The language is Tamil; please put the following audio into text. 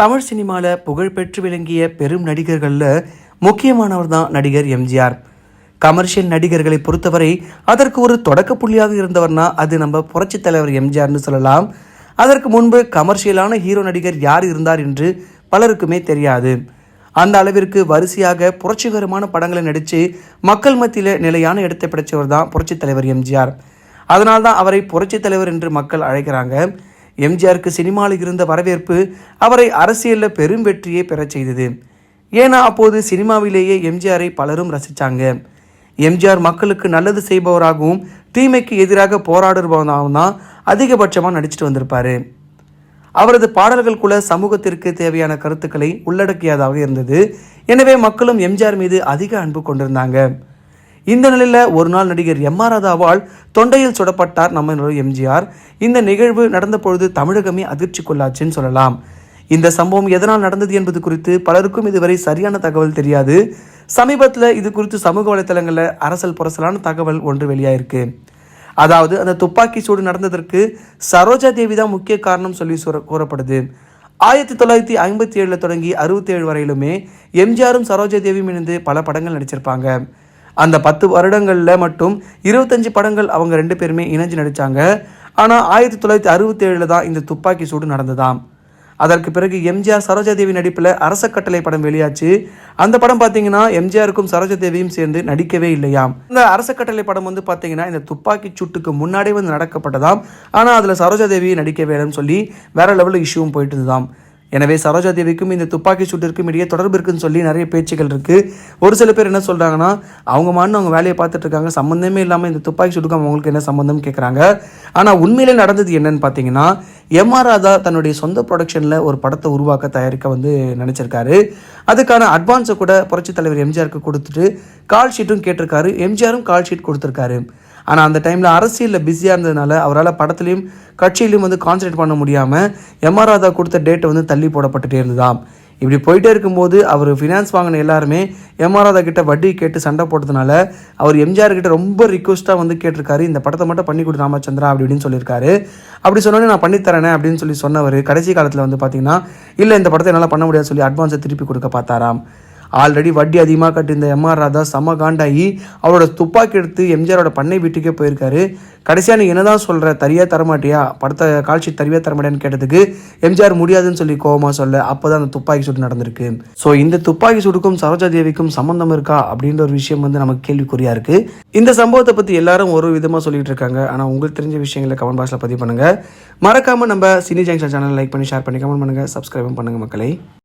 தமிழ் சினிமாவில் புகழ்பெற்று விளங்கிய பெரும் நடிகர்களில் முக்கியமானவர் தான் நடிகர் எம்ஜிஆர். கமர்ஷியல் நடிகர்களை பொறுத்தவரை அதற்கு ஒரு தொடக்க புள்ளியாக இருந்தவர்னா அது நம்ம புரட்சி தலைவர் எம்ஜிஆர்னு சொல்லலாம். அதற்கு முன்பு கமர்ஷியலான ஹீரோ நடிகர் யார் இருந்தார் என்று பலருக்குமே தெரியாது. அந்த அளவிற்கு வரிசையாக புரட்சிகரமான படங்களை நடித்து மக்கள் மத்தியில் நிலையான இடத்தை பிடிச்சவர் தான் புரட்சித் தலைவர் எம்ஜிஆர். அதனால்தான் அவரை புரட்சித் தலைவர் என்று மக்கள் அழைக்கிறாங்க. எம்ஜிஆருக்கு சினிமாவில் இருந்த வரவேற்பு அவரை அரசியலில் பெரும் வெற்றியை பெறச் செய்தது. ஏன்னா அப்போது சினிமாவிலேயே எம்ஜிஆரை பலரும் ரசித்தாங்க எம்ஜிஆர் மக்களுக்கு நல்லது செய்பவராகவும் தீமைக்கு எதிராக போராடுபவனாகவும் தான் அதிகபட்சமாக நடிச்சிட்டு வந்திருப்பார். அவரது பாடல்கள் கூட சமூகத்திற்கு தேவையான கருத்துக்களை உள்ளடக்கியதாக இருந்தது. எனவே மக்களும் எம்ஜிஆர் மீது அதிக அன்பு கொண்டிருந்தாங்க. இந்த நிலையில் ஒரு நாள் நடிகர் எம் ஆர் ராதாவால் தொண்டையில் சுடப்பட்டார் நம்ம எம்ஜிஆர். இந்த நிகழ்வு நடந்த பொழுது தமிழகமே அதிர்ச்சிக்குள்ளாச்சுன்னு சொல்லலாம். இந்த சம்பவம் எதனால் நடந்தது என்பது குறித்து பலருக்கும் இதுவரை சரியான தகவல் தெரியாது. சமீபத்தில் இது குறித்து சமூக வலைத்தளங்களில் அரசல் புரசலான தகவல் ஒன்று வெளியாயிருக்கு. அதாவது அந்த துப்பாக்கி சூடு நடந்ததற்கு சரோஜா தேவி தான் முக்கிய காரணம் சொல்லி கூறப்படுது. ஆயிரத்தி தொள்ளாயிரத்தி ஐம்பத்தி ஏழில் தொடங்கி அறுபத்தி ஏழு வரையிலுமே எம்ஜிஆரும் சரோஜா தேவியும் இணைந்து பல படங்கள் நடிச்சிருப்பாங்க. அந்த பத்து வருடங்களில் மட்டும் இருபத்தஞ்சு படங்கள் அவங்க ரெண்டு பேருமே இணைஞ்சு நடித்தாங்க ஆனால் ஆயிரத்தி தொள்ளாயிரத்தி அறுபத்தேழில் தான் இந்த துப்பாக்கி சூடு நடந்ததாம். அதற்கு பிறகு எம்ஜிஆர் சரோஜாதேவி நடிப்பில் அரச கட்டளை படம் வெளியாச்சு. அந்த படம் பார்த்தீங்கன்னா எம்ஜிஆருக்கும் சரோஜாதேவியும் சேர்ந்து நடிக்கவே இல்லையாம். இந்த அரச கட்டளை படம் வந்து பார்த்தீங்கன்னா இந்த துப்பாக்கி சூட்டுக்கு முன்னாடியே வந்து நடக்கப்பட்டதாம். ஆனால் அதில் சரோஜாதேவி நடிக்க வேணும்னு சொல்லி வேற லெவலில் இஷ்யூவும் போயிட்டு இருந்ததாம். எனவே சரோஜா தேவிக்கும் இந்த துப்பாக்கி சூட்டிற்கும் இடையே தொடர்பு இருக்குன்னு சொல்லி நிறைய பேச்சுகள் இருக்குது ஒரு சில பேர் என்ன சொல்கிறாங்கன்னா அவங்க மான்னு அவங்க வேலையை பார்த்துட்டு இருக்காங்க. சம்மந்தமே இல்லாமல் இந்த துப்பாக்கி சூட்டுக்கும் அவங்களுக்கு என்ன சம்மந்தம் கேட்குறாங்க ஆனால் உண்மையிலே நடந்தது என்னன்னு பார்த்தீங்கன்னா எம்ஆர் ராதா தன்னுடைய சொந்த ப்ரொடக்ஷனில் ஒரு படத்தை உருவாக்க தயாரிக்க வந்து நினச்சிருக்காரு. அதுக்கான அட்வான்ஸை கூட புரட்சித் தலைவர் எம்ஜிஆருக்கு கொடுத்துட்டு கால் ஷீட்டும் கேட்டிருக்காரு. எம்ஜிஆரும் கால் ஷீட் கொடுத்துருக்காரு. ஆனால் அந்த டைமில் அரசியலில் பிஸியாக இருந்ததுனால அவரால் படத்துலையும் கட்சியிலையும் வந்து கான்சன்ட்ரேட் பண்ண முடியாமல் எம்ஆர் ராதா கொடுத்த டேட்டை வந்து தள்ளி போடப்பட்டுட்டே இருந்ததாம். இப்படி போயிட்டே இருக்கும்போது அவர் ஃபினான்ஸ் வாங்கின எல்லாருமே எம்ஆர்ஆதா கிட்ட வட்டி கேட்டு சண்டை போட்டதுனால அவர் எம்ஜிஆர் கிட்ட ரொம்ப ரிக்வஸ்ட்டாக வந்து கேட்டிருக்காரு இந்த படத்தை மட்டும் பண்ணி கொடு ராமச்சந்திரா அப்படி இப்படின்னு சொல்லியிருக்காரு. அப்படி சொன்னோன்னே நான் பண்ணித்தரேனே அப்படின்னு சொல்லி சொன்னவர் கடைசி காலத்தில் வந்து பார்த்தீங்கன்னா இல்லை இந்த படத்தை என்னால் பண்ண முடியாது சொல்லி அட்வான்ஸை திருப்பி கொடுக்க பார்த்தாராம். ஆல்ரெடி வட்டி அதிகமாக கட்டியிருந்த எம்ஆர் ராதா செம்ம காண்டாகி அவரோட துப்பாக்கி எடுத்து எம்ஜிஆரோட பண்ணை வீட்டுக்கே போயிருக்காரு. கடைசியாக நீ என்னதான் சொல்கிற தரியா தரமாட்டியா? படத்தை கால்ஷீட் தரியா தரமாட்டியான்னு கேட்டதுக்கு எம்ஜிஆர் முடியாதுன்னு சொல்லி கோவமாக சொல்ல அப்போ தான் அந்த துப்பாக்கி சூடு நடந்திருக்கு. ஸோ இந்த துப்பாக்கி சூடுக்கும் சரோஜா தேவிக்கும் சம்மந்தம் இருக்கா? அப்படின்ற ஒரு விஷயம் வந்து நமக்கு கேள்விக்குறியாக இருக்குது இந்த சம்பவத்தை பற்றி எல்லாரும் ஒரு விதமாக சொல்லிட்டு இருக்காங்க. ஆனால் உங்களுக்கு தெரிஞ்ச விஷயங்களை கமெண்ட் பாக்ஸில் பதிவு பண்ணுங்கள் மறக்காமல் நம்ம சினி ஜங்ஷன் சேனல் லைக் பண்ணி ஷேர் பண்ணி கமெண்ட் பண்ணுங்கள் சப்ஸ்கிரைபும் பண்ணுங்கள் மக்களை.